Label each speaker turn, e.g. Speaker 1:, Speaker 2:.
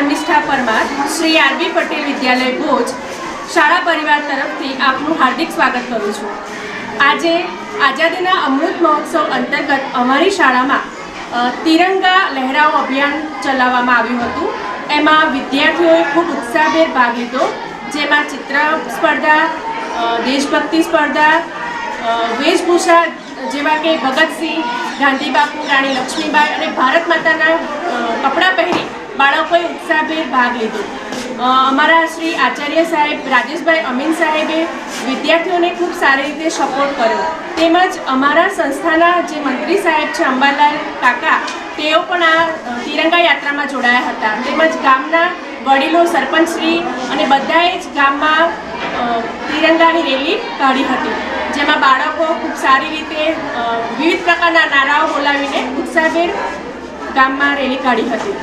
Speaker 1: Dharmishtha Parmar, Shri RB Patel વિદ્યાલય ભોજ, શાળા પરિવાર તરફથી આપનું હાર્દિક સ્વાગત કરું છું. આજે આઝાદીના અમૃત મહોત્સવ અંતર્ગત અમારી શાળામાં તિરંગા લહેરાઓ અભિયાન ચલાવવામાં આવ્યું હતું. એમાં વિદ્યાર્થીઓએ ખૂબ ઉત્સાહભેર ભાગ લીધો, જેમાં ચિત્ર સ્પર્ધા દેશભક્તિ સ્પર્ધા વેશભૂષા જેવા કે ભગતસિંહ ગાંધી બાપુ રાણી લક્ષ્મીબાઈ અને ભારત માતાના કપડાં પહેરી બાળકોએ ઉત્સાહભેર ભાગ લીધો. અમારા શ્રી આચાર્ય સાહેબ રાજેશભાઈ અમીન સાહેબે વિદ્યાર્થીઓને ખૂબ સારી રીતે સપોર્ટ કર્યો. તેમજ અમારા સંસ્થાના જે મંત્રી સાહેબ છે અંબાલાલ કાકા, તેઓ પણ આ તિરંગા યાત્રામાં જોડાયા હતા. તેમજ ગામના વડીલો સરપંચશ્રી અને બધાએ જ ગામમાં તિરંગાની રેલી કાઢી હતી, જેમાં બાળકો ખૂબ સારી રીતે વિવિધ પ્રકારના નારાઓ બોલાવીને ઉત્સાહભેર ગામમાં રેલી કાઢી હતી.